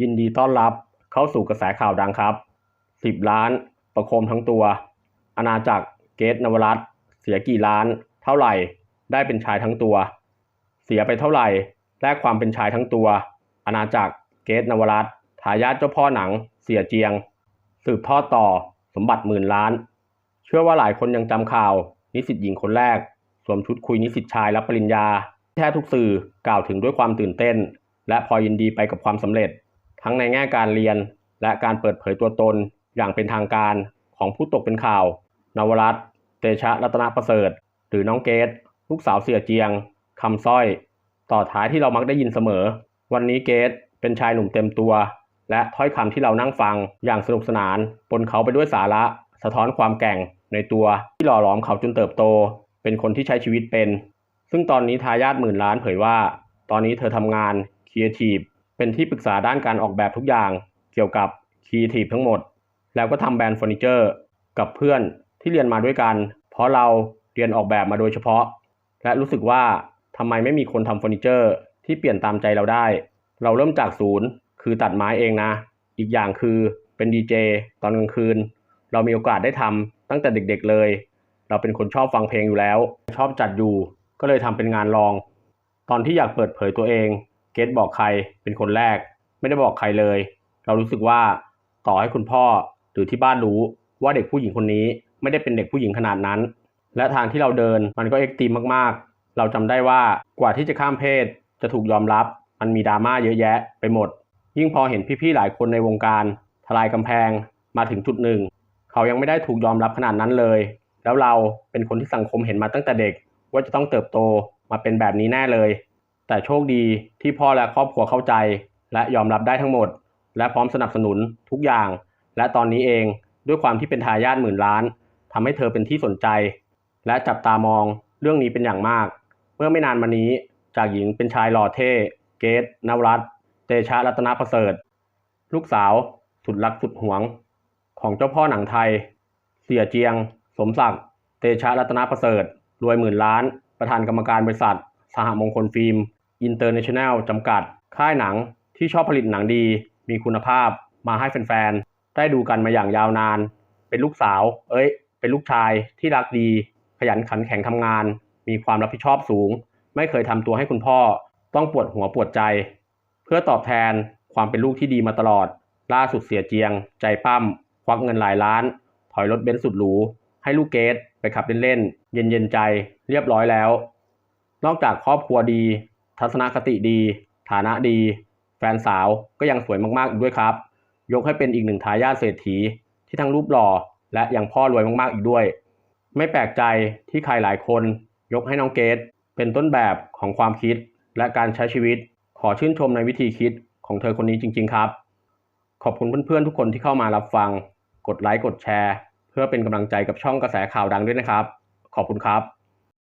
ยินดีต้อนรับเข้าสู่กระแสข่าวดังครับ 10 ล้าน ประโคมทั้งตัว อาณาจักรเกตนวรัตเสียกี่ล้าน เท่าไหร่ ได้เป็นชายทั้งตัว เสียไปเท่าไหร่ แลกความเป็นชายทั้งตัว อาณาจักรเกตนวรัตทายาทเจ้าพ่อหนัง เสียเจียง สืบทอดต่อสมบัติหมื่นล้าน เชื่อว่าหลายคนยังจำข่าว นิสิตหญิงคนแรก สวมชุดคุยนิสิตชายรับปริญญา แทบทุกสื่อกล่าวถึงด้วยความตื่นเต้น และพอยินดีไปกับความสำเร็จ ทั้งในแง่การเรียน และการเปิดเผยตัวตน อย่างเป็นทางการของผู้ตกเป็นข่าว นวรัตเตชะรัตนประเสริฐ หรือน้องเกตลูกสาวเสียเจียงคำสร้อย ต่อท้ายที่เรามักได้ยินเสมอ วันนี้เกตเป็นชายหนุ่มเต็มตัว และถ้อยคำที่เรานั่งฟังอย่างสนุกสนานปนเขาไปด้วยสาระ สะท้อนความแก่งในตัวที่หล่อหลอมเขาจนเติบโต เป็นคนที่ใช้ชีวิตเป็น ซึ่งตอนนี้ทายาทหมื่นล้านเผยว่า ตอนนี้เธอทำงานครีเอทีฟ เป็นที่ปรึกษาด้านการออกแบบทุกอย่างเกี่ยวกับครีเอทีฟทั้งหมด แล้วก็ทำแบรนด์เฟอร์นิเจอร์กับเพื่อนที่เรียนมาด้วยกัน เพราะเราเรียนออกแบบมาโดยเฉพาะ และรู้สึกว่าทำไมไม่มีคนทำเฟอร์นิเจอร์ที่เปลี่ยนตามใจเราได้ เราเริ่มจากศูนย์คือตัดไม้เองนะ อีกอย่างคือเป็นดีเจตอนกลางคืน เรามีโอกาสได้ทำตั้งแต่เด็กๆเลย เราเป็นคนชอบฟังเพลงอยู่แล้ว ชอบจัดอยู่ ก็เลยทำเป็นงานลอง ตอนที่อยากเปิดเผยตัวเอง เกตบอกใครเป็นคนแรก ไม่ได้บอกใครเลย เรารู้สึกว่าต่อให้คุณพ่อหรือที่บ้านรู้ว่าเด็กผู้หญิงคนนี้ไม่ได้เป็นเด็กผู้หญิงขนาดนั้น และทางที่เราเดินมันก็เอ็กซ์ตรีมมากๆ เราจำได้ว่ากว่าที่จะข้ามเพศจะถูกยอมรับ มันมีดราม่าเยอะแยะไปหมด ยิ่งพอเห็นพี่ๆหลายคนในวงการ ทลายกำแพงมาถึงจุดหนึ่ง เขายังไม่ได้ถูกยอมรับขนาดนั้นเลย แล้วเราเป็นคนที่สังคมเห็นมาตั้งแต่เด็ก ว่าจะต้องเติบโตมาเป็นแบบนี้แน่เลย แต่โชคดีที่พ่อและครอบครัวเข้าใจ และยอมรับได้ทั้งหมด และพร้อมสนับสนุนทุกอย่าง และตอนนี้เองด้วยความที่เป็นทายาทหมื่นล้านทำให้เธอเป็นที่สนใจ และจับตามองเรื่องนี้เป็นอย่างมาก เมื่อไม่นานมานี้จากหญิงเป็นชายหล่อเท่ เกตนวรัตเตชะรัตนประเสริฐ ลูกสาว สุดรักสุดหวง ของเจ้าพ่อหนังไทย เสียเจียง สมศักดิ์เตชะรัตนประเสริฐ รวยหมื่นล้าน ประธานกรรมการบริษัท สหมงคลฟิล์ม อินเตอร์เนชั่นแนลจำกัด ค่ายหนังที่ชอบผลิตหนังดี มีคุณภาพ มาให้แฟนๆ ได้ดูกันมาอย่างยาวนาน เป็นลูกสาว เอ้ย เป็นลูกชายที่รักดี ขยันขันแข็งทำงาน มีความรับผิดชอบสูง ไม่เคยทำตัวให้คุณพ่อ ต้องปวดหัวปวดใจ เพื่อตอบแทนความเป็นลูกที่ดีมาตลอด ล่าสุดเสียเจียง ใจปั้ม ควักเงินหลายล้าน ถอยรถเบนซ์สุดหรู ให้ลูกเกดไปขับเล่นๆ เย็นๆใจ เรียบร้อยแล้ว นอกจากครอบครัวดี ทัศนคติดี ฐานะดี แฟนสาวก็ยังสวยมากๆอีกด้วยครับ ยกให้เป็นอีกหนึ่งทายาทเศรษฐีที่ทั้งรูปหล่อและยังพ่อรวยมากๆอีกด้วย ไม่แปลกใจที่ใครหลายคนยกให้น้องเกดเป็นต้นแบบของความคิดและการใช้ชีวิต ขอชื่นชมในวิธีคิดของเธอคนนี้จริง ๆ ครับ ขอบคุณเพื่อนๆทุกคนที่เข้ามารับฟัง กดไลค์กดแชร์ เพื่อเป็นกำลังใจกับช่องกระแสข่าวดังด้วยนะครับ ขอบคุณครับ